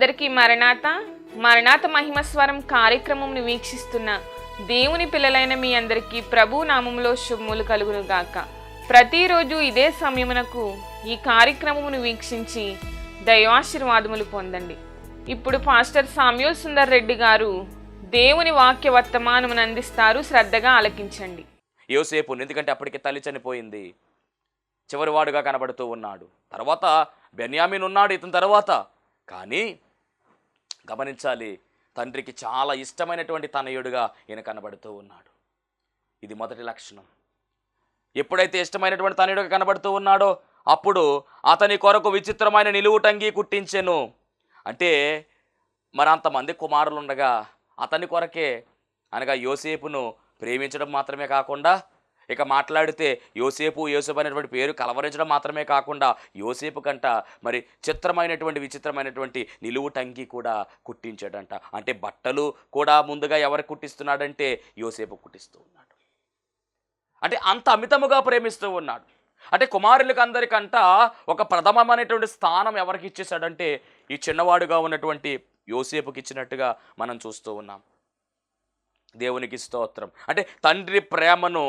అందరికీ మరణాత మరణాత మహిమస్వరం కార్యక్రమంను వీక్షిస్తున్న దేవుని పిల్లలైన మీ అందరికీ ప్రభు నామంలో శుభములు కలుగును గాక ప్రతిరోజు ఇదే సమయమునకు ఈ కార్యక్రమమును వీక్షించి దైవాశీర్వాదములు పొందండి. ఇప్పుడు పాస్టర్ సామ్యూల్ సుందర్ రెడ్డి గారు దేవుని వాక్య వర్తమానమును అందిస్తారు. శ్రద్ధగా ఆలకించండి. యోసేపు ఎందుకంటే అప్పటికి తల్లి చనిపోయింది. చివరి వాడుగా కనబడుతూ ఉన్నాడు. తర్వాత బెన్యామిన్ ఉన్నాడు ఇతని తర్వాత. కానీ గమనించాలి. తండ్రికి చాలా ఇష్టమైనటువంటి తనయుడుగా ఈయన కనబడుతూ ఉన్నాడు. ఇది మొదటి లక్షణం. ఎప్పుడైతే ఇష్టమైనటువంటి తనయుడుగా కనబడుతూ ఉన్నాడో అప్పుడు అతని కొరకు విచిత్రమైన నిలువుటంగి కుట్టించెను. అంటే మరి అంతమంది కుమారులు ఉండగా అతని కొరకే అనగా యోసేపును ప్రేమించడం మాత్రమే కాకుండా ఇక మాట్లాడితే యోసేపు యోసేపు అనేటువంటి పేరు కలవరించడం మాత్రమే కాకుండా యోసేపు కంట మరి చిత్రమైనటువంటి విచిత్రమైనటువంటి నిలువు టంగి కూడా కుట్టించాడంట. అంటే బట్టలు కూడా ముందుగా ఎవరు కుట్టిస్తున్నాడంటే యోసేపు కుట్టిస్తూ ఉన్నాడు. అంటే అంత అమితముగా ప్రేమిస్తూ ఉన్నాడు. అంటే కుమారులకు అందరికంట ఒక ప్రథమమైనటువంటి స్థానం ఎవరికి ఇచ్చేశాడంటే ఈ చిన్నవాడుగా ఉన్నటువంటి యోసేపుకి ఇచ్చినట్టుగా మనం చూస్తూ ఉన్నాం. దేవునికి స్తోత్రం. అంటే తండ్రి ప్రేమను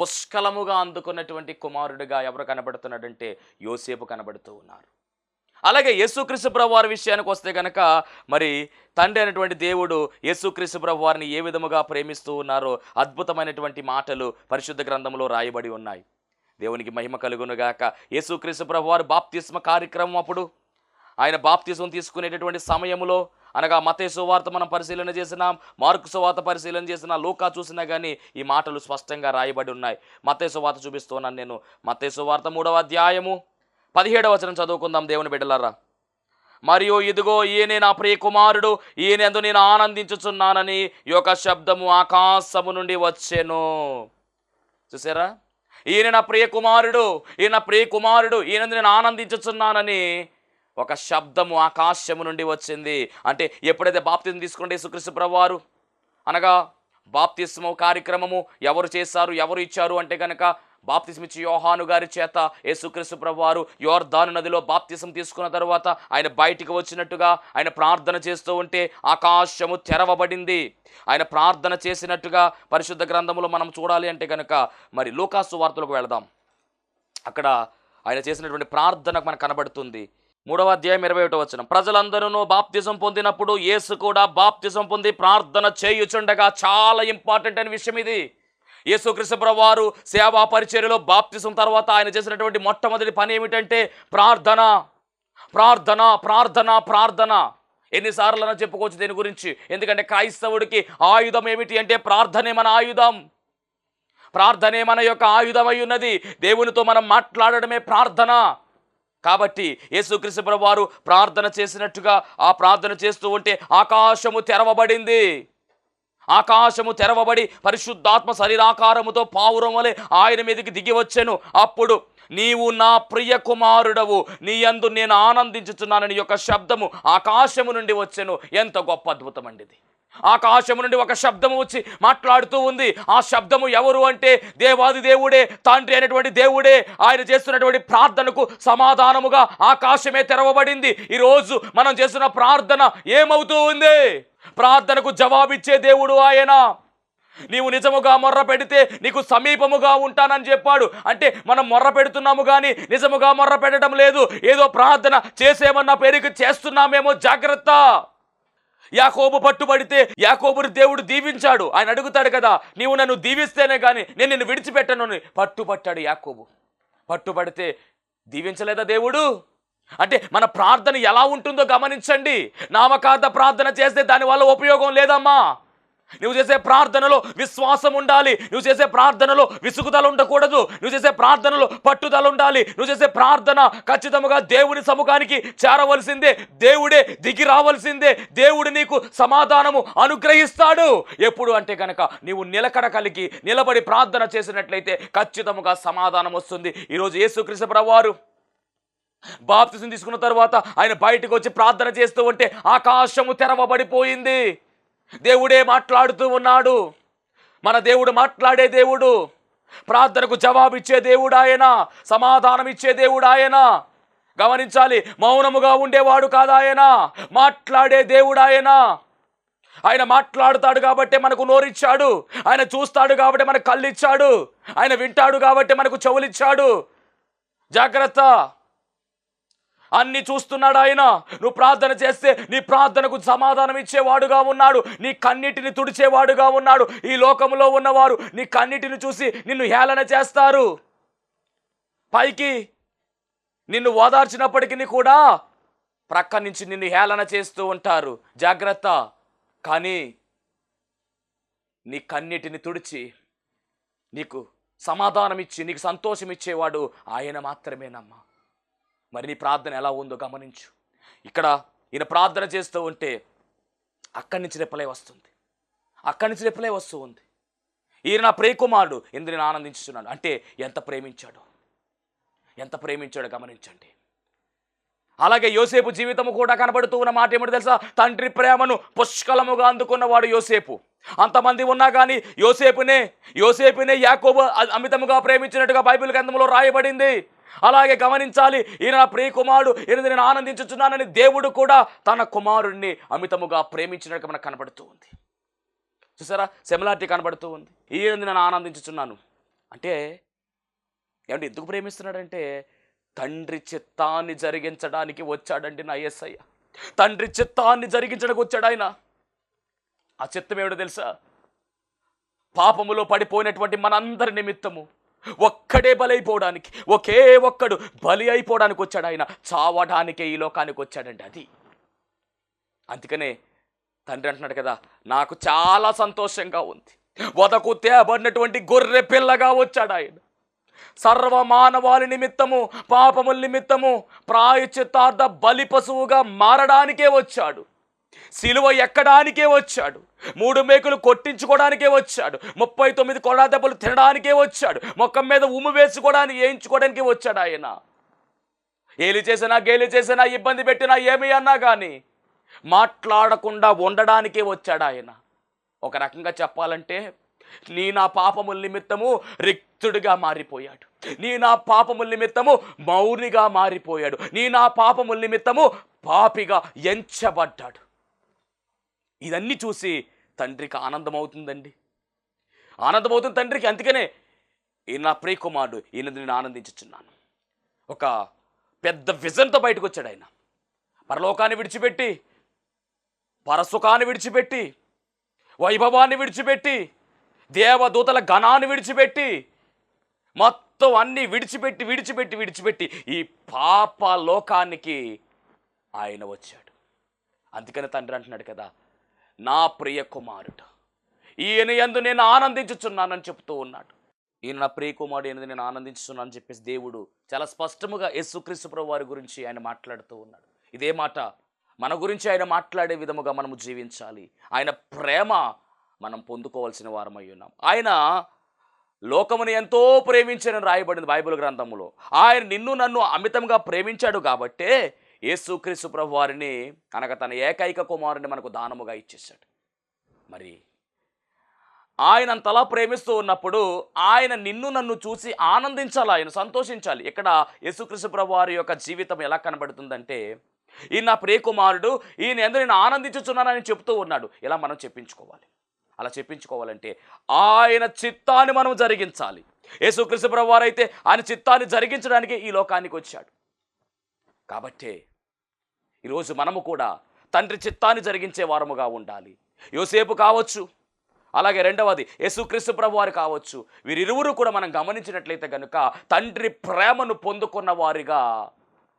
పుష్కలముగా అందుకున్నటువంటి కుమారుడిగా ఎవరు కనబడుతున్నాడంటే యోసేపు కనబడుతూ ఉన్నారు. అలాగే యేసుక్రీస్తు ప్రభు వారి విషయానికి వస్తే కనుక మరి తండ్రి అయినటువంటి దేవుడు యేసుక్రీస్తు ప్రభు వారిని ఏ విధముగా ప్రేమిస్తూ ఉన్నారో అద్భుతమైనటువంటి మాటలు పరిశుద్ధ గ్రంథంలో రాయబడి ఉన్నాయి. దేవునికి మహిమ కలుగునుగాక. యేసుక్రీస్తు ప్రభు వారు బాప్తిస్మ కార్యక్రమం అప్పుడు ఆయన బాప్తిజం తీసుకునేటటువంటి సమయంలో అనగా మతే మనం పరిశీలన చేసినాం మార్కు సువార్త పరిశీలన చేసినా లూకా చూసినా కానీ ఈ మాటలు స్పష్టంగా రాయబడి ఉన్నాయి. మతే సువార్త చూపిస్తున్నాను నేను. మతే సువార్త మూడవ అధ్యాయము పదిహేడవ వచనం చదువుకుందాం దేవుని బిడ్డలారా. మరియు ఇదిగో ఈయనే నా ప్రియ కుమారుడు ఈయనందు నేను ఆనందించుచున్నానని ఈ యొక్క శబ్దము ఆకాశము నుండి వచ్చెను. చూసారా? ఈయన నా ప్రియ కుమారుడు ఈయన ప్రియ కుమారుడు ఈయనందు నేను ఆనందించుచున్నానని ఒక శబ్దము ఆకాశము నుండి వచ్చింది. అంటే ఎప్పుడైతే బాప్తిజం తీసుకుంటే యేసుక్రీస్తు ప్రభువారు? అనగా బాప్తిస్మ కార్యక్రమము ఎవరు చేశారు ఎవరు ఇచ్చారు అంటే కనుక బాప్తిస్మ ఇచ్చి యోహాను గారి చేత యేసుక్రీస్తు ప్రభువారు యోర్ధాను నదిలో బాప్తిసం తీసుకున్న తర్వాత ఆయన బయటికి వచ్చినట్టుగా ఆయన ప్రార్థన చేస్తూ ఉంటే ఆకాశము తెరవబడింది. ఆయన ప్రార్థన చేసినట్టుగా పరిశుద్ధ గ్రంథంలో మనం చూడాలి అంటే కనుక మరి లోకాసు వార్తలకు వెళదాం. అక్కడ ఆయన చేసినటువంటి ప్రార్థన మనకు కనబడుతుంది. మూడవ అధ్యాయం ఇరవై ఒకటి వచ్చిన ప్రజలందరూ బాప్తిజం పొందినప్పుడు యేసు కూడా బాప్తిజం పొంది ప్రార్థన చేయుచుండగా చాలా ఇంపార్టెంట్ అయిన విషయం ఇది. యేసుక్రీస్తు వారు సేవా పరిచర్యలో బాప్తిజం తర్వాత ఆయన చేసినటువంటి మొట్టమొదటి పని ఏమిటంటే ప్రార్థన. ప్రార్థన ప్రార్థన ప్రార్థన. ఎన్నిసార్లు చెప్పుకోవచ్చు దీని గురించి. ఎందుకంటే క్రైస్తవుడికి ఆయుధం ఏమిటి అంటే ప్రార్థనే మన ఆయుధం. ప్రార్థనే మన యొక్క ఆయుధమై ఉన్నది. దేవునితో మనం మాట్లాడడమే ప్రార్థన. కాబట్టి యేసుక్రీస్తు ప్రభు వారు ప్రార్థన చేసినట్టుగా ఆ ప్రార్థన చేస్తూ ఉంటే ఆకాశము తెరవబడింది. ఆకాశము తెరవబడి పరిశుద్ధాత్మ శరీరాకారముతో పావురం వలె ఆయన మీదకి దిగి వచ్చాను. అప్పుడు నీవు నా ప్రియ కుమారుడవు నీ యందు నేను ఆనందించుచున్నానని యొక్క శబ్దము ఆకాశము నుండి వచ్చెను. ఎంత గొప్ప అద్భుతం అండి ఆకాశము నుండి ఒక శబ్దము వచ్చి మాట్లాడుతూ ఉంది. ఆ శబ్దము ఎవరు అంటే దేవాది దేవుడే తండ్రి అయినటువంటి దేవుడే. ఆయన చేస్తున్నటువంటి ప్రార్థనకు సమాధానముగా ఆకాశమే తెరవబడింది. ఈరోజు మనం చేస్తున్న ప్రార్థన ఏమవుతూ ఉంది? ప్రార్థనకు జవాబిచ్చే దేవుడు ఆయన. నీవు నిజముగా మొర్ర పెడితే నీకు సమీపముగా ఉంటానని చెప్పాడు. అంటే మనం మొర్ర పెడుతున్నాము కానీ నిజముగా మొర్ర పెట్టడం లేదు. ఏదో ప్రార్థన చేసేమన్న పేరుకి చేస్తున్నామేమో జాగ్రత్త. యాకోబు పట్టుబడితే యాకోబుని దేవుడు దీవించాడు. ఆయన అడుగుతాడు కదా నీవు నన్ను దీవిస్తేనే కానీ నేను నిన్ను విడిచిపెట్టను పట్టుబట్టాడు యాకోబు. పట్టుబడితే దీవించలేదా దేవుడు? అంటే మన ప్రార్థన ఎలా ఉంటుందో గమనించండి. నామకార్థ ప్రార్థన చేస్తే దానివల్ల ఉపయోగం లేదమ్మా. నువ్వు చేసే ప్రార్థనలో విశ్వాసం ఉండాలి. నువ్వు చేసే ప్రార్థనలో విసుగుదల ఉండకూడదు. నువ్వు చేసే ప్రార్థనలో పట్టుదల ఉండాలి. నువ్వు చేసే ప్రార్థన ఖచ్చితంగా దేవుని సముఖానికి చేరవలసిందే. దేవుడే దిగి రావలసిందే. దేవుడు నీకు సమాధానము అనుగ్రహిస్తాడు. ఎప్పుడు అంటే కనుక నీవు నిలకడ కలిగి నిలబడి ప్రార్థన చేసినట్లయితే ఖచ్చితముగా సమాధానం వస్తుంది. ఈరోజు యేసుక్రీస్తు ప్రభువారు బాప్తిసం తీసుకున్న తర్వాత ఆయన బయటకు వచ్చి ప్రార్థన చేస్తూ ఉంటే ఆకాశము తెరవబడిపోయింది. దేవుడే మాట్లాడుతూ ఉన్నాడు. మన దేవుడు మాట్లాడే దేవుడు. ప్రార్థనకు జవాబిచ్చే దేవుడు ఆయన సమాధానం ఇచ్చే దేవుడు ఆయన. గమనించాలి మౌనముగా ఉండేవాడు కాదు ఆయన. మాట్లాడే దేవుడు ఆయన. ఆయన మాట్లాడుతాడు కాబట్టి మనకు నోరిచ్చాడు. ఆయన చూస్తాడు కాబట్టి మనకు కళ్ళు ఇచ్చాడు ఆయన వింటాడు కాబట్టి మనకు చెవులిచ్చాడు. జాగ్రత్త. అన్ని చూస్తున్నాడు ఆయన. నువ్వు ప్రార్థన చేస్తే నీ ప్రార్థనకు సమాధానం ఇచ్చేవాడుగా ఉన్నాడు. నీ కన్నిటిని తుడిచేవాడుగా ఉన్నాడు. ఈ లోకంలో ఉన్నవారు నీ కన్నిటిని చూసి నిన్ను హేళన చేస్తారు. పైకి నిన్ను ఓదార్చినప్పటికీ కూడా ప్రక్క నుంచి నిన్ను హేళన చేస్తూ ఉంటారు. జాగ్రత్త. కానీ నీ కన్నిటిని తుడిచి నీకు సమాధానం ఇచ్చి నీకు సంతోషం ఇచ్చేవాడు ఆయన మాత్రమేనమ్మా. మరి నీ ప్రార్థన ఎలా ఉందో గమనించు. ఇక్కడ ఈయన ప్రార్థన చేస్తూ ఉంటే అక్కడి నుంచి రెప్పలే వస్తుంది. అక్కడి నుంచి రెప్పలే వస్తూ ఉంది. ఈయన నా ప్రేకుమారుడు ఎందుకు నేను ఆనందించుతున్నాను అంటే ఎంత ప్రేమించాడు. ఎంత ప్రేమించాడో గమనించండి. అలాగే యోసేపు జీవితము కూడా కనబడుతూ ఉన్న మాట ఏమిటి తెలుసా? తండ్రి ప్రేమను పుష్కలముగా అందుకున్నవాడు యోసేపు. అంతమంది ఉన్నా కానీ యోసేపునే యోసేపునే యాకోబు అమితముగా ప్రేమించినట్టుగా బైబిల్ గ్రంథంలో రాయబడింది. అలాగే గమనించాలి. ఈయన నా ప్రియకుమారుడు ఈయన నేను ఆనందించుచున్నానని దేవుడు కూడా తన కుమారుణ్ణి అమితముగా ప్రేమించినట్టు మనకు కనబడుతూ ఉంది. చూసారా? సెమిలారిటీ కనబడుతూ ఉంది. ఈయన నేను ఆనందించుచున్నాను. అంటే ఏమంటే ఎందుకు ప్రేమిస్తున్నాడంటే తండ్రి చిత్తాన్ని జరిగించడానికి వచ్చాడండి నా ఎస్ఐ తండ్రి చిత్తాన్ని జరిగించడానికి వచ్చాడు ఆయన. ఆ చిత్తం ఏమిటో తెలుసా? పాపములో పడిపోయినటువంటి మనందరి నిమిత్తము ఒక్కడే బలైపోవడానికి ఒకే ఒక్కడు బలి అయిపోవడానికి వచ్చాడు ఆయన. చావడానికే ఈ లోకానికి వచ్చాడండి అది. అందుకనే తండ్రి అంటున్నాడు కదా నాకు చాలా సంతోషంగా ఉంది. వదకు తేబడినటువంటి గొర్రె పిల్లగా వచ్చాడు ఆయన. సర్వ మానవాళి నిమిత్తము పాపముల నిమిత్తము ప్రాయచిత్తార్థ బలి పశువుగా మారడానికే వచ్చాడు. సిలువ ఎక్కడానికే వచ్చాడు. మూడు మేకులు కొట్టించుకోవడానికే వచ్చాడు. ముప్పై తొమ్మిది కొడా దెబ్బలు తినడానికే వచ్చాడు. మొక్కం మీద ఉమ్ము వేసుకోవడానికి వేయించుకోవడానికి వచ్చాడు ఆయన. ఏలి చేసినా గేలి చేసినా ఇబ్బంది పెట్టినా ఏమి అన్నా కానీ మాట్లాడకుండా ఉండడానికే వచ్చాడు ఆయన. ఒక రకంగా చెప్పాలంటే నీ నా పాపముల నిమిత్తము రిక్తుడిగా మారిపోయాడు. నీ నా పాపముల నిమిత్తము మౌనిగా మారిపోయాడు. నీ నా పాపముల నిమిత్తము పాపిగా ఎంచబడ్డాడు. ఇదన్నీ చూసి తండ్రికి ఆనందం అవుతుందండి ఆనందమవుతుంది తండ్రికి అందుకనే ఈయన నా ప్రియకుమారుడు ఈయన నేను ఆనందించుచున్నాను. ఒక పెద్ద విజన్తో బయటకు వచ్చాడు ఆయన. పరలోకాన్ని విడిచిపెట్టి పరసుఖాన్ని విడిచిపెట్టి వైభవాన్ని విడిచిపెట్టి దేవదూతల ఘనాన్ని విడిచిపెట్టి మొత్తం అన్నీ విడిచిపెట్టి విడిచిపెట్టి విడిచిపెట్టి ఈ పాప లోకానికి ఆయన వచ్చాడు. అందుకని తండ్రి అంటున్నాడు కదా నా ప్రియ కుమారుడు ఈయన ఎందు నేను ఆనందించుచున్నానని చెప్తూ ఉన్నాడు. ఈయన నా ప్రియ కుమారుడు ఈయన నేను ఆనందించుతున్నానని చెప్పేసి దేవుడు చాలా స్పష్టముగా యేసుక్రీస్తు వారి గురించి ఆయన మాట్లాడుతూ ఉన్నాడు. ఇదే మాట మన గురించి ఆయన మాట్లాడే విధముగా మనము జీవించాలి. ఆయన ప్రేమ మనం పొందుకోవాల్సిన వారమై ఉన్నాం. ఆయన లోకమును ఎంతో ప్రేమించారని రాయబడింది బైబిల్ గ్రంథములో. ఆయన నిన్ను నన్ను అమితంగా ప్రేమించాడు కాబట్టే యేసుక్రీస్తు ప్రభు వారిని అనగా తన ఏకైక కుమారుని మనకు దానముగా ఇచ్చేశాడు. మరి ఆయన అంతలా ప్రేమిస్తూ ఉన్నప్పుడు ఆయన నిన్ను నన్ను చూసి ఆనందించాలి? ఆయన సంతోషించాలి. ఇక్కడ యేసుక్రీస్తు ప్రభు వారి యొక్క జీవితం ఎలా కనబడుతుందంటే ఈయన నా ప్రియకుమారుడు ఈయన ఎందుకు నేను ఆనందించుచున్నానని చెప్తూ ఉన్నాడు. ఇలా మనం చెప్పించుకోవాలి. అలా చెప్పించుకోవాలంటే ఆయన చిత్తాన్ని మనం జరిగించాలి. యేసుక్రీస్తు ప్రభు వారైతే ఆయన చిత్తాన్ని జరిగించడానికి ఈ లోకానికి వచ్చాడు. కాబట్టే ఈరోజు మనము కూడా తండ్రి చిత్తాన్ని జరిగించే వారముగా ఉండాలి. యోసేపు కావచ్చు అలాగే రెండవది యేసుక్రీస్తు ప్రభు వారు కావచ్చు వీరిరువురు కూడా మనం గమనించినట్లయితే కనుక తండ్రి ప్రేమను పొందుకున్న వారిగా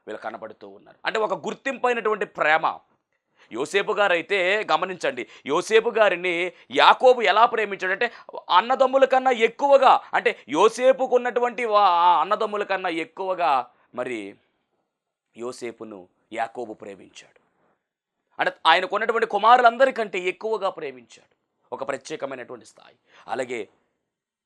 వీళ్ళు కనబడుతూ ఉన్నారు. అంటే ఒక గుర్తింపైనటువంటి ప్రేమ. యోసేపు గారైతే గమనించండి యోసేపు గారిని యాకోబు ఎలా ప్రేమించాడంటే అన్నదమ్ముల కన్నా ఎక్కువగా అంటే యోసేపుకు ఉన్నటువంటి ఆ అన్నదమ్ముల కన్నా ఎక్కువగా మరి యోసేపును యాకోబు ప్రేమించాడు. అంటే ఆయనకున్నటువంటి కుమారులందరికంటే ఎక్కువగా ప్రేమించాడు. ఒక ప్రత్యేకమైనటువంటి స్థాయి. అలాగే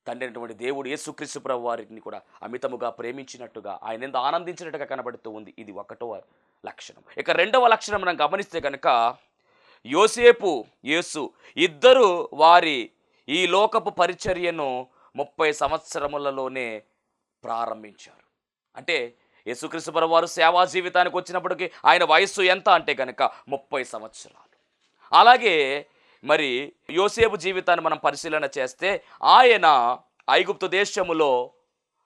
తండ్రి అయినటువంటి దేవుడు యేసుక్రీస్తు ప్రభు వారిని కూడా అమితముగా ప్రేమించినట్టుగా ఆయన ఎంత ఆనందించినట్టుగా కనబడుతూ ఉంది. ఇది ఒకటవ లక్షణం. ఇక రెండవ లక్షణం మనం గమనిస్తే కనుక యోసేపు యేసు ఇద్దరు వారి ఈ లోకపు పరిచర్యను ముప్పై సంవత్సరములలోనే ప్రారంభించారు. అంటే యేసుక్రీస్తు వారు సేవా జీవితానికి వచ్చినప్పటికీ ఆయన వయస్సు ఎంత అంటే కనుక ముప్పై సంవత్సరాలు. అలాగే మరి యోసేపు జీవితాన్ని మనం పరిశీలన చేస్తే ఆయన ఐగుప్తు దేశములో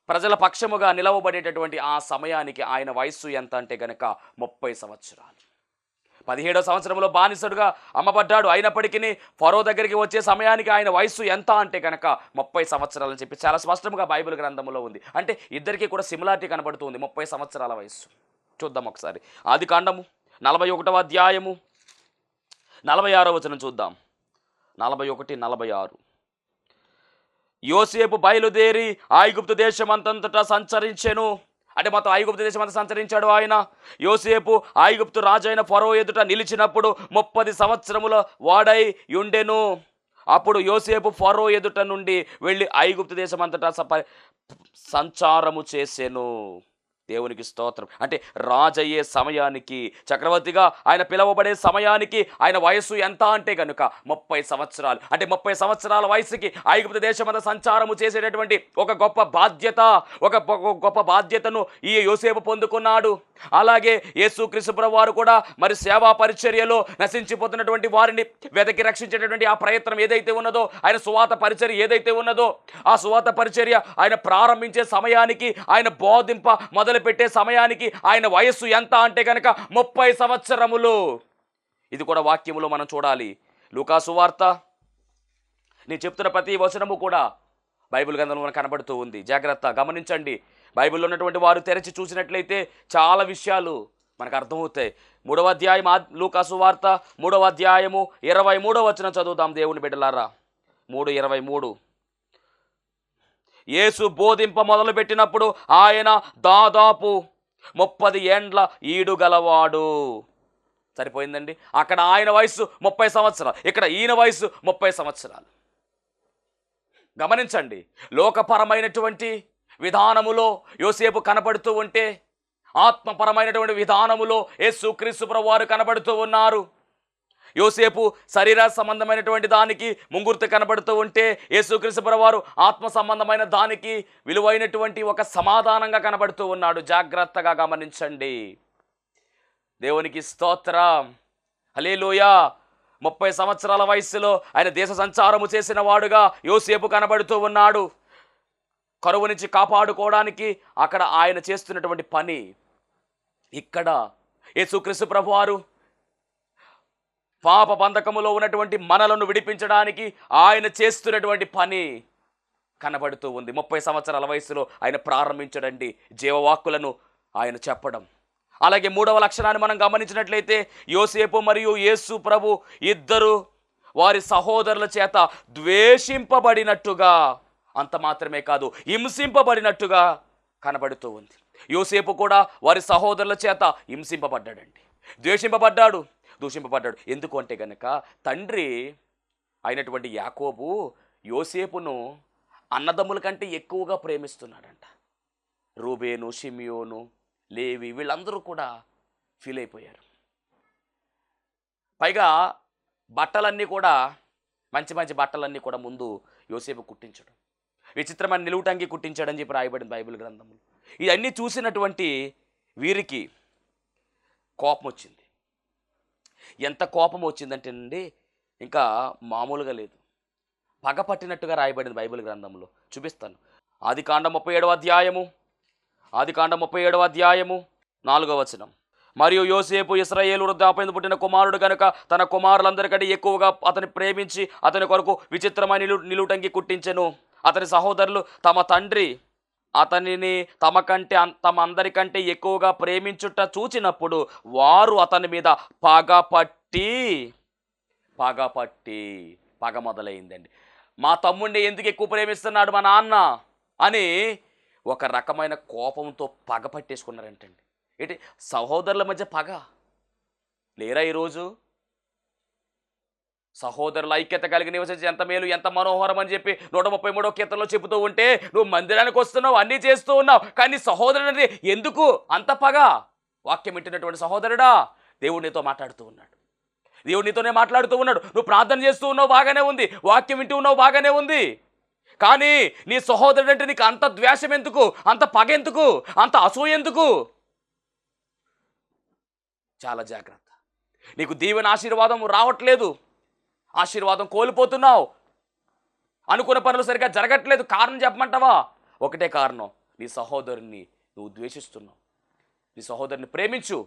ప్రజల పక్షముగా నిలవబడేటటువంటి ఆ సమయానికి ఆయన వయస్సు ఎంత అంటే కనుక ముప్పై సంవత్సరాలు. పదిహేడో సంవత్సరంలో బానిసడుగా అమ్మబడ్డాడు. అయినప్పటికీ ఫరో దగ్గరికి వచ్చే సమయానికి ఆయన వయస్సు ఎంత అంటే కనుక ముప్పై సంవత్సరాలు అని చెప్పి చాలా స్పష్టంగా బైబిల్ గ్రంథంలో ఉంది. అంటే ఇద్దరికీ కూడా సిమిలారిటీ కనబడుతుంది ముప్పై సంవత్సరాల వయస్సు. చూద్దాం ఒకసారి. ఆది కాండము నలభై ఒకటవ అధ్యాయము నలభై ఆరో వచనం చూద్దాం. నలభై ఒకటి నలభై ఆరు. యోసేపు బయలుదేరి ఐగుప్తు దేశమంతంతటా సంచరించెను. అంటే మొత్తం ఐగుప్తు దేశం అంతా సంచరించాడు ఆయన. యోసేపు ఐగుప్తు రాజు అయిన ఫరో ఎదుట నిలిచినప్పుడు ముప్పది సంవత్సరముల వాడై ఉండెను అప్పుడు యోసేపు ఫరో ఎదుట నుండి వెళ్ళి ఐగుప్తు దేశం అంతటా సప- సంచారము చేసెను. దేవునికి స్తోత్రం. అంటే రాజయ్యే సమయానికి చక్రవర్తిగా ఆయన పిలువబడే సమయానికి ఆయన వయస్సు ఎంత అంటే కనుక ముప్పై సంవత్సరాలు. అంటే ముప్పై సంవత్సరాల వయసుకి ఐగుప్త దేశమంతా సంచారము చేసేటటువంటి ఒక గొప్ప బాధ్యత ఒక గొప్ప బాధ్యతను ఈ యోసేపు పొందుకున్నాడు. అలాగే యేసుక్రీస్తు ప్రభు వారు కూడా మరి సేవా పరిచర్యలో నశించిపోతున్నటువంటి వారిని వెతకి రక్షించేటటువంటి ఆ ప్రయత్నం ఏదైతే ఉన్నదో ఆయన సువాత పరిచర్య ఏదైతే ఉన్నదో ఆ సువాత పరిచర్య ఆయన ప్రారంభించే సమయానికి ఆయన బోధింప మొదలుపెట్టే సమయానికి ఆయన వయస్సు ఎంత అంటే కనుక ముప్పై సంవత్సరములు. ఇది కూడా వాక్యములో మనం చూడాలి. లూకాసు వార్త. నేను చెప్తున్న ప్రతి వచనము కూడా బైబిల్ గ్రంథంలో మనకు కనబడుతూ ఉంది. జాగ్రత్త గమనించండి. బైబిల్లో ఉన్నటువంటి వారు తెరచి చూసినట్లయితే చాలా విషయాలు మనకు అర్థమవుతాయి. మూడవ అధ్యాయం లూకాసు వార్త మూడవ అధ్యాయము ఇరవై మూడవ వచనం చదువుతాం దేవుని బిడ్డలారా. మూడు ఇరవై మూడు. యేసు బోధింప మొదలుపెట్టినప్పుడు ఆయన దాదాపు ముప్పది ఏండ్ల ఈడు గలవాడు. సరిపోయిందండి? అక్కడ ఆయన వయసు ముప్పై సంవత్సరాలు. ఇక్కడ ఈయన వయసు ముప్పై సంవత్సరాలు. గమనించండి లోకపరమైనటువంటి విధానములో యోసేపు కనపడుతూ ఉంటే ఆత్మపరమైనటువంటి విధానములో యేసు క్రీస్తు ప్రవారు వారు కనబడుతూ ఉన్నారు. యోసేపు శరీర సంబంధమైనటువంటి దానికి ముంగుర్తి కనబడుతూ ఉంటే యేసుక్రీస్తు వారు ఆత్మ సంబంధమైన దానికి విలువైనటువంటి ఒక సమాధానంగా కనబడుతూ ఉన్నాడు. జాగ్రత్తగా గమనించండి. దేవునికి స్తోత్రం. హలేలోయా ముప్పై సంవత్సరాల వయస్సులో ఆయన దేశ సంచారము చేసిన వాడుగా యోసేపు కనబడుతూ ఉన్నాడు. కరువు నుంచి కాపాడుకోవడానికి అక్కడ ఆయన చేస్తున్నటువంటి పని. ఇక్కడ యేసుక్రీస్తు ప్రభువారు పాప బంధకములో ఉన్నటువంటి మనలను విడిపించడానికి ఆయన చేస్తున్నటువంటి పని కనబడుతూ ఉంది. ముప్పై సంవత్సరాల వయసులో ఆయన ప్రారంభించడండి. జీవవాక్కులను ఆయన చెప్పడం. అలాగే మూడవ లక్షణాన్ని మనం గమనించినట్లయితే యోసేపు మరియు యేసు ప్రభు ఇద్దరు వారి సహోదరుల చేత ద్వేషింపబడినట్టుగా అంత మాత్రమే కాదు హింసింపబడినట్టుగా కనబడుతూ ఉంది. యోసేపు కూడా వారి సహోదరుల చేత హింసింపబడ్డాడండి. ద్వేషింపబడ్డాడు. దూషింపబడ్డాడు. ఎందుకు అంటే గనక తండ్రి అయినటువంటి యాకోబు యోసేపును అన్నదమ్ముల కంటే ఎక్కువగా ప్రేమిస్తున్నాడంట. రూబేను షిమియోను లేవి వీళ్ళందరూ కూడా ఫీల్ అయిపోయారు పైగా బట్టలన్నీ కూడా మంచి మంచి బట్టలన్నీ కూడా ముందు యోసేపు కుట్టించడం. విచిత్రమైన నిలువుటంగి కుట్టించాడని చెప్పి రాయబడింది బైబిల్ గ్రంథంలో ఇవన్నీ చూసినటువంటి వీరికి కోపం వచ్చింది ఎంత కోపం వచ్చిందంటేనండి ఇంకా మామూలుగా లేదు. పగ పట్టినట్టుగా రాయబడింది బైబిల్ గ్రంథంలో. చూపిస్తాను. ఆది కాండ ముప్పై ఏడవ అధ్యాయము. ఆది కాండ ముప్పై ఏడవ అధ్యాయము. నాలుగవ వచనం. మరియు యోసేపు ఇస్రాయేలు వృద్ధాపైన పుట్టిన కుమారుడు కనుక తన కుమారులందరికంటే ఎక్కువగా అతని ప్రేమించి అతని కొరకు విచిత్రమైన నిలు నిలుటంగి కుట్టించెను. అతని సహోదరులు తమ తండ్రి అతనిని తమ కంటే తమ అందరికంటే ఎక్కువగా ప్రేమించుట చూచినప్పుడు వారు అతని మీద పగపట్టి పగపట్టి పగ మొదలైందండి. మా తమ్ముడిని ఎందుకు ఎక్కువ ప్రేమిస్తున్నాడు మా నాన్న? అని ఒక రకమైన కోపంతో పగ పట్టేసుకున్నారంటండి. ఏంటి సహోదరుల మధ్య పగ లేరా ఈరోజు? సహోదరుల ఐక్యత కలిగి నివసించి ఎంత మేలు ఎంత మనోహరం అని చెప్పి నూట ముప్పై మూడో కీర్తనలో చెబుతూ ఉంటే నువ్వు మందిరానికి వస్తున్నావు అన్నీ చేస్తూ ఉన్నావు కానీ సహోదరుడి ఎందుకు అంత పగ? వాక్యం ఇంటినటువంటి సహోదరుడా దేవుడు నీతో మాట్లాడుతూ ఉన్నాడు. దేవుడు నీతోనే మాట్లాడుతూ ఉన్నాడు. నువ్వు ప్రార్థన చేస్తూ ఉన్నావు బాగానే ఉంది. వాక్యం వింటూ ఉన్నావు బాగానే ఉంది. కానీ నీ సహోదరుడు అంటే నీకు అంత ద్వేషం ఎందుకు? అంత పగ ఎందుకు? అంత అసూయ ఎందుకు? చాలా జాగ్రత్త. నీకు దీవెన ఆశీర్వాదం రావట్లేదు. ఆశీర్వాదం కోల్పోతున్నావు. అనుకున్న పనులు సరిగ్గా జరగట్లేదు. కారణం చెప్పమంటావా? ఒకటే కారణం. నీ సహోదరుని నువ్వు ద్వేషిస్తున్నావు. నీ సహోదరుని ప్రేమించు.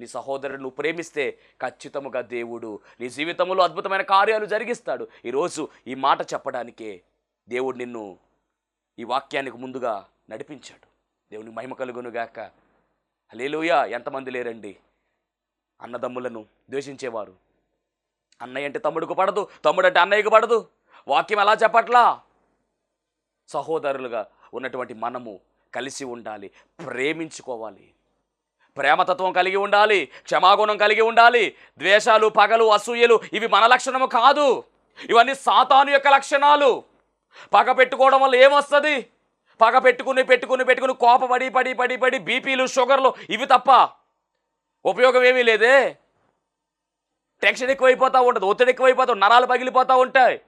నీ సహోదరుని నువ్వు ప్రేమిస్తే ఖచ్చితముగా దేవుడు నీ జీవితంలో అద్భుతమైన కార్యాలు జరిగిస్తాడు. ఈరోజు ఈ మాట చెప్పడానికే దేవుడు నిన్ను ఈ వాక్యానికి ముందుగా నడిపించాడు. దేవుని మహిమ కలుగునుగాక. హలేలుయ ఎంతమంది లేరండి? అన్నదమ్ములను ద్వేషించేవారు. అన్నయ్య అంటే తమ్ముడికి పడదు తమ్ముడు అంటే అన్నయ్యకు పడదు. వాక్యం ఎలా చెప్పట్లా? సహోదరులుగా ఉన్నటువంటి మనము కలిసి ఉండాలి ప్రేమించుకోవాలి. ప్రేమతత్వం కలిగి ఉండాలి క్షమాగుణం కలిగి ఉండాలి. ద్వేషాలు పగలు అసూయలు ఇవి మన లక్షణము కాదు. ఇవన్నీ సాతాను యొక్క లక్షణాలు. పగ పెట్టుకోవడం వల్ల ఏమొస్తుంది? పగ పెట్టుకుని పెట్టుకుని పెట్టుకుని కోపపడి పడి పడి పడి బీపీలు షుగర్లు ఇవి తప్ప ఉపయోగం ఏమీ లేదే. టెన్షన్ ఎక్కువైపోతూ ఉంటుంది ఒత్తిడి ఎక్కువైపోతూ నరాలు పగిలిపోతూ ఉంటాయి.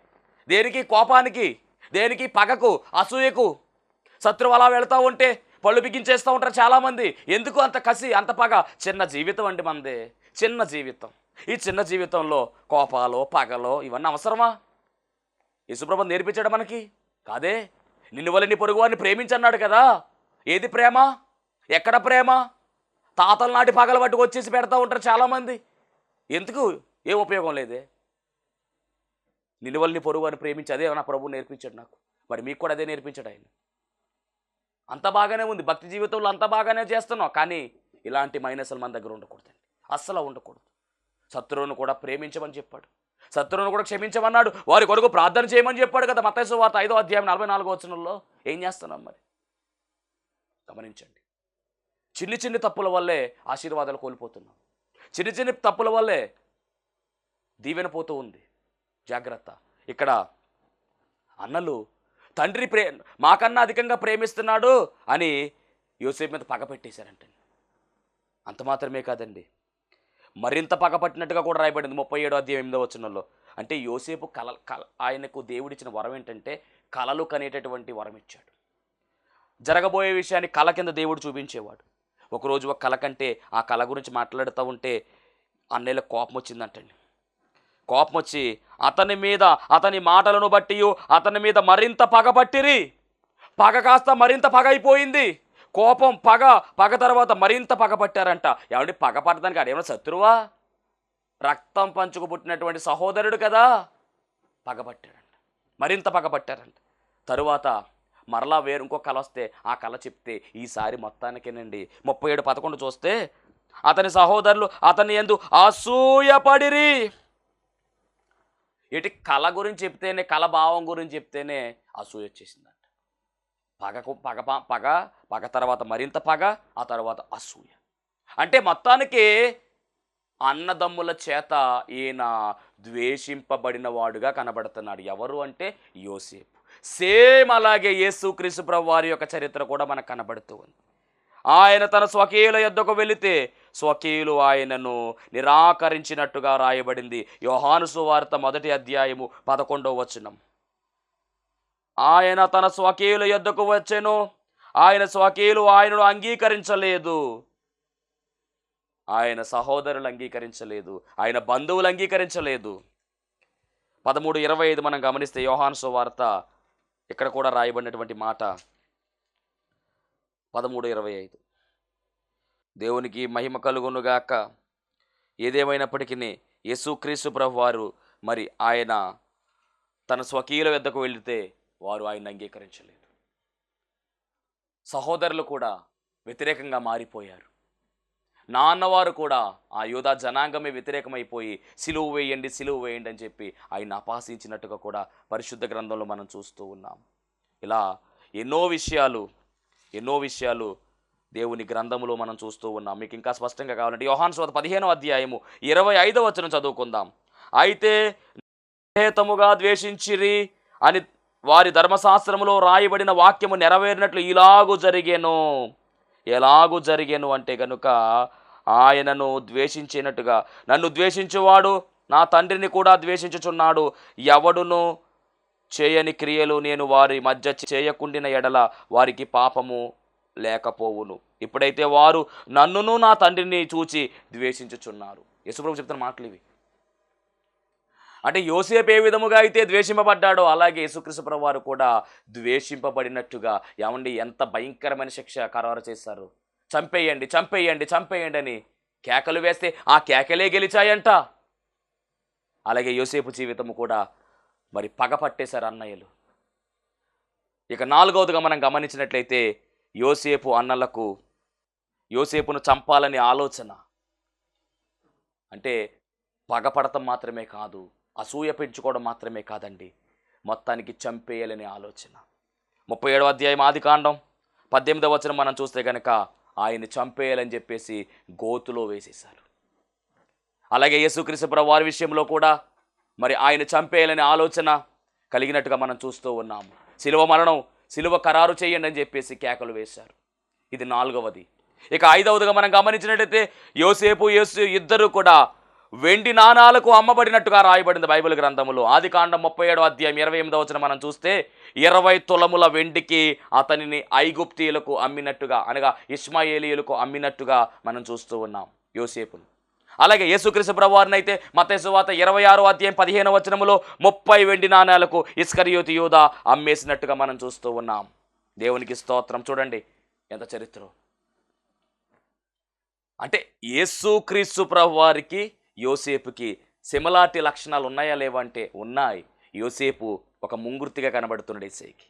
దేనికి కోపానికి దేనికి పగకు అసూయకు శత్రువు అలా వెళుతూ ఉంటే పళ్ళు బిగించేస్తూ ఉంటారు చాలామంది. ఎందుకు అంత కసి అంత పగ? చిన్న జీవితం అండి మనది. చిన్న జీవితం. ఈ చిన్న జీవితంలో కోపాలు పగలో ఇవన్నీ అవసరమా? యశుప్రభ నేర్పించాడు మనకి. కాదే? నిన్ను వల్ల నీ ప్రేమించన్నాడు కదా. ఏది ప్రేమ? ఎక్కడ ప్రేమ? తాతల నాటి పగల పట్టుకు వచ్చేసి పెడతా ఉంటారు చాలామంది. ఎందుకు ఏం ఉపయోగం లేదే? నిలువల్ని పొరుగు అని ప్రేమించి అదే నా ప్రభు నేర్పించాడు నాకు. మరి మీకు కూడా అదే నేర్పించాడు ఆయన. అంత బాగానే ఉంది. భక్తి జీవితంలో అంత బాగానే చేస్తున్నాం కానీ ఇలాంటి మైనస్లు మన దగ్గర ఉండకూడదండి. అస్సలు ఉండకూడదు. శత్రువును కూడా ప్రేమించమని చెప్పాడు. శత్రువును కూడా క్షమించమన్నాడు. వారి కొరకు ప్రార్థన చేయమని చెప్పాడు కదా మతైసు వార్త ఐదో అధ్యాయం నలభై నాలుగో వచనంలో. ఏం చేస్తున్నాం మరి? గమనించండి. చిన్ని చిన్ని తప్పుల వల్లే ఆశీర్వాదాలు కోల్పోతున్నాం. చిన్న చిన్న తప్పుల వల్లే దీవెన పోతూ ఉంది. జాగ్రత్త. ఇక్కడ అన్నలు తండ్రి ప్రే మాకన్నా అధికంగా ప్రేమిస్తున్నాడు అని యోసేపు మీద పగపెట్టేశారంటే అంత మాత్రమే కాదండి. మరింత పగ పట్టినట్టుగా కూడా రాయబడింది ముప్పై ఏడో అధ్యాయం ఎనిమిదో వచనంలో. అంటే యోసేపు కల కల ఆయనకు దేవుడిచ్చిన వరం ఏంటంటే కలలు కనేటటువంటి వరం ఇచ్చాడు. జరగబోయే విషయాన్ని కళ కింద దేవుడు చూపించేవాడు. ఒకరోజు ఒక కళ కంటే ఆ కళ గురించి మాట్లాడుతూ ఉంటే అన్నయ్యల కోపం వచ్చిందంటండి. కోపం వచ్చి అతని మీద అతని మాటలను బట్టి అతని మీద మరింత పగబట్టిరి పగ కాస్త మరింత పగ అయిపోయింది. కోపం పగ పగ తర్వాత మరింత పగ పట్టారంట. ఏమండి పగ పట్టడానికి ఆడేమన్నా శత్రువా? రక్తం పంచుకు పుట్టినటువంటి సహోదరుడు కదా. పగబట్టాడంట మరింత పగబట్టారంట తరువాత మరలా వేరు ఇంకో కళ వస్తే ఆ కళ చెప్తే ఈసారి మొత్తానికేనండి. ముప్పై ఏడు పదకొండు చూస్తే అతని సహోదరులు అతని ఎందు అసూయపడిరి ఇటు కళ గురించి చెప్తేనే కళ భావం గురించి చెప్తేనే అసూయ వచ్చేసిందంట. పగకు పగ ప- పగ పగ తర్వాత మరింత పగ ఆ తర్వాత అసూయ. అంటే మొత్తానికి అన్నదమ్ముల చేత ఈయన ద్వేషింపబడిన వాడుగా కనబడుతున్నాడు. ఎవరు అంటే యోసేపు. సేమ్ అలాగే యేసుక్రీస్తు ప్రభు వారి యొక్క చరిత్ర కూడా మనకు కనబడుతూ ఉంది. ఆయన తన స్వకీయుల యొద్దకు వెళితే స్వకీయులు ఆయనను నిరాకరించినట్టుగా రాయబడింది. యోహాను సువార్త మొదటి అధ్యాయము పదకొండవ వచనం. ఆయన తన స్వకీయుల యొద్దకు వచ్చెను. ఆయన స్వకీయులు ఆయనను అంగీకరించలేదు. ఆయన సహోదరులు అంగీకరించలేదు. ఆయన బంధువులు అంగీకరించలేదు. పదమూడు ఇరవై ఐదు మనం గమనిస్తే యోహాను సువార్త ఇక్కడ కూడా రాయబడినటువంటి మాట పదమూడు ఇరవై ఐదు. దేవునికి మహిమ కలుగునుగాక. ఏదేమైనప్పటికీ యేసుక్రీస్తు ప్రభు వారు మరి ఆయన తన స్వకీయుల వద్దకు వెళితే వారు ఆయన అంగీకరించలేదు. సహోదరులు కూడా వ్యతిరేకంగా మారిపోయారు. నాన్నవారు కూడా ఆ యోధా జనాంగమే వ్యతిరేకమైపోయి సిలువు వేయండి సిలువు వేయండి అని చెప్పి ఆయన అపాసించినట్టుగా కూడా పరిశుద్ధ గ్రంథంలో మనం చూస్తూ ఉన్నాం. ఇలా ఎన్నో విషయాలు ఎన్నో విషయాలు దేవుని గ్రంథములో మనం చూస్తూ ఉన్నాం. మీకు ఇంకా స్పష్టంగా కావాలంటే యోహాన్ స్వాత పదిహేనో అధ్యాయము ఇరవై ఐదవ వచనం చదువుకుందాం. అయితే హేతముగా ద్వేషించిరి అని వారి ధర్మశాస్త్రములో రాయబడిన వాక్యము నెరవేరినట్లు ఇలాగు జరిగేను. ఎలాగూ జరిగాను అంటే గనుక ఆయనను ద్వేషించినట్టుగా నన్ను ద్వేషించువాడు నా తండ్రిని కూడా ద్వేషించుచున్నాడు. ఎవడును చేయని క్రియలు నేను వారి మధ్య చేయకుండిన ఎడల వారికి పాపము లేకపోవును. ఇప్పుడైతే వారు నన్నును నా తండ్రిని చూచి ద్వేషించుచున్నారు. యశుప్రభు చెప్తున్న మాటలు ఇవి. అంటే యోసేపు ఏ విధముగా అయితే ద్వేషింపబడ్డాడో అలాగే యేసుక్రీస్తు వారు కూడా ద్వేషింపబడినట్టుగా. ఏమండి ఎంత భయంకరమైన శిక్ష ఖరారు చేశారు. చంపేయండి చంపేయండి చంపేయండి అని కేకలు వేస్తే ఆ కేకలే గెలిచాయంట. అలాగే యోసేపు జీవితం కూడా మరి పగ పట్టేశారు అన్నయ్యలు. ఇక నాలుగవదిగా మనం గమనించినట్లయితే యోసేపు అన్నలకు యోసేపును చంపాలని ఆలోచన. అంటే పగపడతం మాత్రమే కాదు అసూయ పెంచుకోవడం మాత్రమే కాదండి. మొత్తానికి చంపేయాలనే ఆలోచన. ముప్పై ఏడవ అధ్యాయం ఆది కాండం. పద్దెనిమిదవ వచనం మనం చూస్తే కనుక ఆయన చంపేయాలని చెప్పేసి గోతులో వేసేశారు. అలాగే యేసుక్రీస్తు వారి విషయంలో కూడా మరి ఆయన చంపేయాలనే ఆలోచన కలిగినట్టుగా మనం చూస్తూ ఉన్నాము. శిలువ మరణం శిలువ ఖరారు చేయండి అని చెప్పేసి కేకలు వేశారు. ఇది నాలుగవది. ఇక ఐదవదిగా మనం గమనించినట్లయితే యోసేపు యేసు ఇద్దరు కూడా వెండి నాణాలకు అమ్మబడినట్టుగా రాయబడింది బైబిల్ గ్రంథములో. ఆది కాండం ముప్పై ఏడో అధ్యాయం ఇరవై ఎనిమిదో వచ్చిన మనం చూస్తే ఇరవై తులముల వెండికి అతనిని ఐగుప్తీయులకు అమ్మినట్టుగా అనగా ఇస్మాయేలీయులకు అమ్మినట్టుగా మనం చూస్తూ ఉన్నాం యోసేపును. అలాగే యేసుక్రీస్తు ప్రభువారిని అయితే మతేసువాత ఇరవై ఆరో అధ్యాయం పదిహేను వచనములో ముప్పై వెండి నాణాలకు ఇస్కరియోతి యూద అమ్మేసినట్టుగా మనం చూస్తూ ఉన్నాం. దేవునికి స్తోత్రం. చూడండి ఎంత చరిత్ర. అంటే యేసుక్రీస్తు ప్రభువారికి యోసేపుకి సిమలాటి లక్షణాలు ఉన్నాయా లేవంటే ఉన్నాయి. యోసేపు ఒక ముంగుర్తిగా కనబడుతున్నాడు ఏసైకి.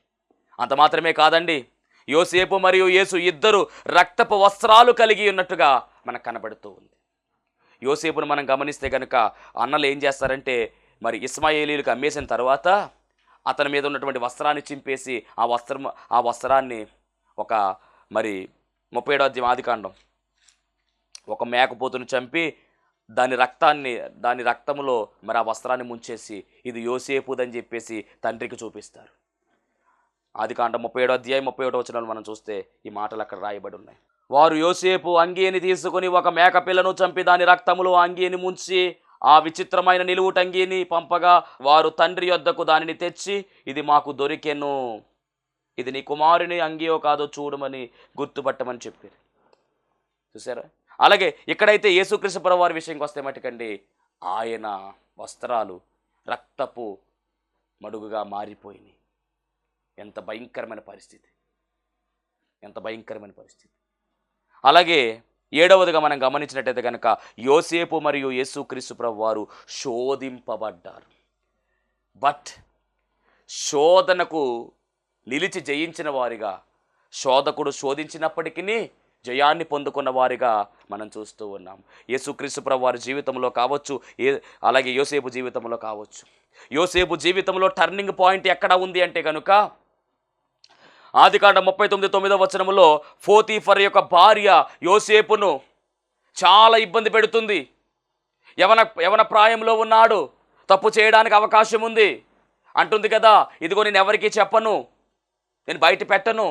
అంత మాత్రమే కాదండి. యోసేపు మరియు యేసు ఇద్దరు రక్తపు వస్త్రాలు కలిగి ఉన్నట్టుగా మనకు కనబడుతూ ఉంది. యోసేపును మనం గమనిస్తే కనుక అన్నలు ఏం చేస్తారంటే మరి ఇస్మాయేలీలకు అమ్మేసిన తర్వాత అతని మీద ఉన్నటువంటి వస్త్రాన్ని చింపేసి ఆ వస్త్రం ఆ వస్త్రాన్ని ఒక మరి ముప్పై ఏడో అధ్యాయం ఆదికాండం ఒక మేకపోతును చంపి దాని రక్తాన్ని దాని రక్తములో మరి ఆ వస్త్రాన్ని ముంచేసి ఇది యోసేపుదని చెప్పేసి తండ్రికి చూపిస్తారు. ఆది కాండ ముప్పై ఏడో అధ్యాయం ముప్పై ఏడో వచనాలు మనం చూస్తే ఈ మాటలు అక్కడ రాయబడి ఉన్నాయి. వారు యోసేపు అంగీని తీసుకుని ఒక మేక పిల్లను చంపి దాని రక్తములో అంగీని ముంచి ఆ విచిత్రమైన నిలువుటంగీని పంపగా వారు తండ్రి యొద్దకు దానిని తెచ్చి ఇది మాకు దొరికెను ఇది నీ కుమారుని అంగియో కాదో చూడమని గుర్తుపట్టమని చెప్పారు. చూసారా అలాగే ఇక్కడైతే యేసుక్రీస్తు ప్రభు వారి విషయంకి వస్తే మటుకండి ఆయన వస్త్రాలు రక్తపు మడుగుగా మారిపోయినాయి. ఎంత భయంకరమైన పరిస్థితి. ఎంత భయంకరమైన పరిస్థితి. అలాగే ఏడవదిగా మనం గమనించినట్టయితే కనుక యోసేపు మరియు యేసుక్రీస్తు ప్రభు వారు శోధింపబడ్డారు. బట్ శోధనకు నిలిచి జయించిన వారిగా శోధకుడు శోధించినప్పటికీ జయాన్ని పొందుకున్న వారిగా మనం చూస్తూ ఉన్నాం. యేసుక్రీస్తు వారి జీవితంలో కావచ్చు ఏ అలాగే యోసేపు జీవితంలో కావచ్చు. యోసేపు జీవితంలో టర్నింగ్ పాయింట్ ఎక్కడ ఉంది అంటే కనుక ఆదికాండ ముప్పై తొమ్మిది తొమ్మిదో వచనంలో ఫోతీఫర్ యొక్క భార్య యోసేపును చాలా ఇబ్బంది పెడుతుంది. యవన యవన ప్రాయంలో ఉన్నాడు తప్పు చేయడానికి అవకాశం ఉంది. అంటుంది కదా ఇదిగో నేను ఎవరికీ చెప్పను నేను బయట పెట్టను.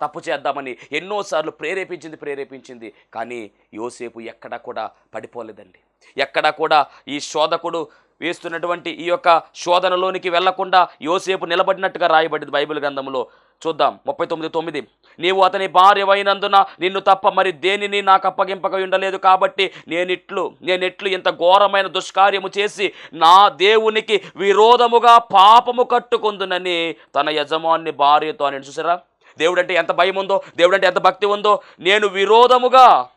తప్పు చేద్దామని ఎన్నోసార్లు ప్రేరేపించింది ప్రేరేపించింది. కానీ యోసేపు ఎక్కడా కూడా పడిపోలేదండి. ఎక్కడా కూడా ఈ శోధకుడు వేస్తున్నటువంటి ఈ యొక్క శోధనలోనికి వెళ్ళకుండా యోసేపు నిలబడినట్టుగా రాయబడింది బైబిల్ గ్రంథంలో. చూద్దాం ముప్పై తొమ్మిది తొమ్మిది. నీవు అతని భార్యవైనందున నిన్ను తప్ప మరి దేనిని నాకు అప్పగింపక ఉండలేదు కాబట్టి నేనిట్లు నేనెట్లు ఇంత ఘోరమైన దుష్కార్యము చేసి నా దేవునికి విరోధముగా పాపము కట్టుకుందునని తన యజమాని భార్యతో అని చూసారా? దేవుడంటే ఎంత భయం ఉందో దేవుడంటే ఎంత భక్తి ఉందో నేను విరోధముగా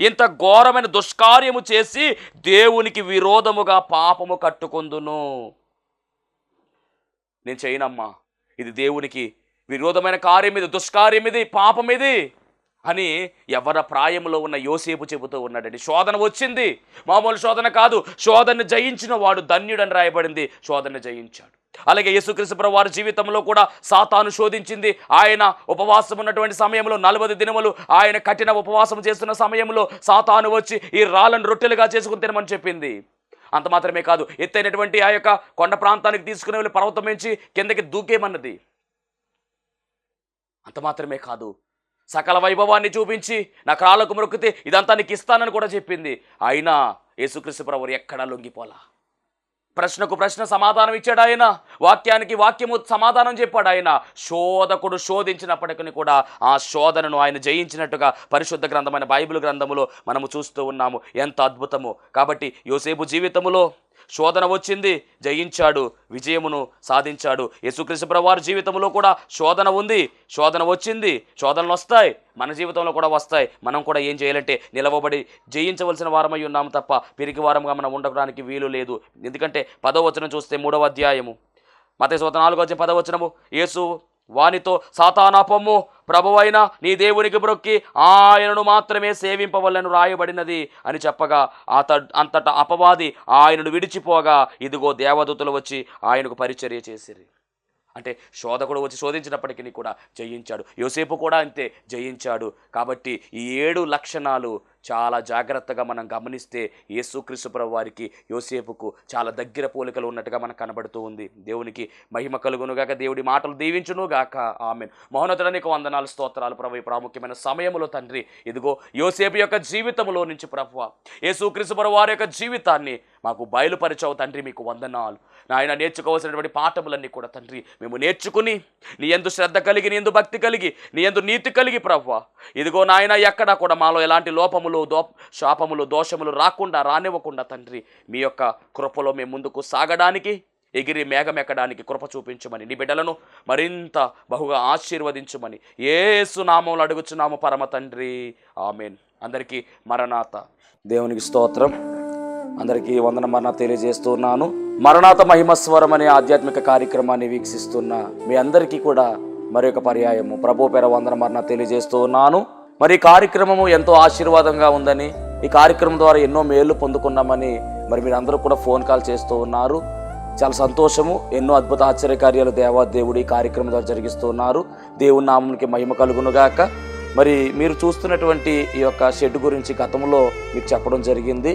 ఇంత ఘోరమైన దుష్కార్యము చేసి దేవునికి విరోధముగా పాపము కట్టుకుందును. నేను చేయనమ్మా. ఇది దేవునికి విరోధమైన కార్యం ఇది దుష్కార్యం ఇది పాపం ఇది అని ఎవర ప్రాయంలో ఉన్న యోసేపు చెబుతూ ఉన్నాడండి. శోధన వచ్చింది. మామూలు శోధన కాదు. శోధన జయించిన వాడు ధన్యుడని రాయబడింది. శోధన జయించాడు. అలాగే యేసుక్రీస్తు వారి జీవితంలో కూడా సాతాను శోధించింది. ఆయన ఉపవాసం ఉన్నటువంటి సమయంలో నలభై దినములు ఆయన కఠిన ఉపవాసం చేస్తున్న సమయంలో సాతాను వచ్చి ఈ రాళ్ళను రొట్టెలుగా చేసుకుని తినమని చెప్పింది. అంత మాత్రమే కాదు. ఎత్తైనటువంటి ఆ యొక్క కొండ ప్రాంతానికి తీసుకునే వెళ్ళి పర్వతం నుంచి కిందకి దూకేమన్నది. అంత మాత్రమే కాదు. సకల వైభవాన్ని చూపించి నా కాళ్ళకు మొక్కితే ఇదంతా నీకు ఇస్తానని కూడా చెప్పింది. అయినా యేసుక్రీస్తు ప్రభు ఎక్కడా లొంగిపోలా? ప్రశ్నకు ప్రశ్న సమాధానం ఇచ్చాడు ఆయన. వాక్యానికి వాక్యము సమాధానం చెప్పాడు ఆయన. శోధకుడు శోధించినప్పటికీ కూడా ఆ శోధనను ఆయన జయించినట్టుగా పరిశుద్ధ గ్రంథమైన బైబిల్ గ్రంథములో మనము చూస్తూ ఉన్నాము. ఎంత అద్భుతము. కాబట్టి యోసేపు జీవితములో శోధన వచ్చింది. జయించాడు. విజయమును సాధించాడు. యేసుక్రీస్తు వారి జీవితంలో కూడా శోధన ఉంది. శోధన వచ్చింది. శోధనలు వస్తాయి. మన జీవితంలో కూడా వస్తాయి. మనం కూడా ఏం చేయాలంటే నిలవబడి జయించవలసిన వారమై ఉన్నాము తప్ప పిరికి వారంగా మనం ఉండడానికి వీలు లేదు. ఎందుకంటే పదవచనం చూస్తే మూడవ అధ్యాయము. మత సోత నాలుగో వచ్చిన పదవచనము. యేసు వానితో సాతానా పొమ్ము ప్రభువైన నీ దేవునికి బ్రొక్కి ఆయనను మాత్రమే సేవింపవలను రాయబడినది అని చెప్పగా అత అంతటా అపవాది ఆయనను విడిచిపోగా ఇదిగో దేవదూతలు వచ్చి ఆయనకు పరిచర్య చేసిరి. అంటే శోధకుడు వచ్చి శోధించినప్పటికీ కూడా జయించాడు. యోసేపు కూడా అంతే జయించాడు. కాబట్టి ఈ ఏడు లక్షణాలు చాలా జాగ్రత్తగా మనం గమనిస్తే యేసుక్రీస్తు వారికి యోసేపుకు చాలా దగ్గర పోలికలు ఉన్నట్టుగా మనకు కనబడుతూ ఉంది. దేవునికి మహిమ కలుగునుగాక దేవుడి మాటలు దీవించునుగాక. ఆమె మహోన్నతుడానికి వందనాలు స్తోత్రాలు ప్రభు. ప్రాముఖ్యమైన సమయంలో తండ్రి ఇదిగో యోసేపు యొక్క జీవితంలో నుంచి ప్రభు. యేసుక్రీస్తు వారి యొక్క జీవితాన్ని మాకు బయలుపరిచావు తండ్రి మీకు వందనాలు. నాయన నేర్చుకోవాల్సినటువంటి పాఠములన్నీ కూడా తండ్రి మేము నేర్చుకుని నీ ఎందు శ్రద్ధ కలిగి నీ ఎందు భక్తి కలిగి నీ ఎందు నీతి కలిగి ప్రభు. ఇదిగో నాయన ఎక్కడా కూడా మాలో ఎలాంటి లోపము శాపములు దో శాపములు దోషములు రాకుండా రానివ్వకుండా తండ్రి మీ యొక్క కృపలో మేము ముందుకు సాగడానికి ఎగిరి మేఘమెక్కడానికి కృప చూపించమని నీ బిడ్డలను మరింత బహుగా ఆశీర్వదించమని ఏసునామంలో అడుగుచున్నాము పరమ తండ్రి. ఆమెన్. అందరికీ మరణాత. దేవునికి స్తోత్రం. అందరికీ వందన మరణ తెలియజేస్తున్నాను. మరణాత మహిమస్వరం అనే ఆధ్యాత్మిక కార్యక్రమాన్ని వీక్షిస్తున్న మీ అందరికీ కూడా మరొక పర్యాయము. ప్రభు పేర వందన మరణ తెలియజేస్తూ ఉన్నాను మరి ఈ కార్యక్రమము ఎంతో ఆశీర్వాదంగా ఉందని ఈ కార్యక్రమం ద్వారా ఎన్నో మేళ్ళు పొందుకున్నామని మరి మీరు అందరూ కూడా ఫోన్ కాల్ చేస్తూ ఉన్నారు. చాలా సంతోషము. ఎన్నో అద్భుత ఆశ్చర్యకార్యాలు దేవా దేవుడు ఈ కార్యక్రమం ద్వారా జరిగిస్తూ ఉన్నారు. దేవుని నామంకి మహిమ కలుగునుగాక మరి మీరు చూస్తున్నటువంటి ఈ యొక్క షెడ్ గురించి గతంలో మీకు చెప్పడం జరిగింది.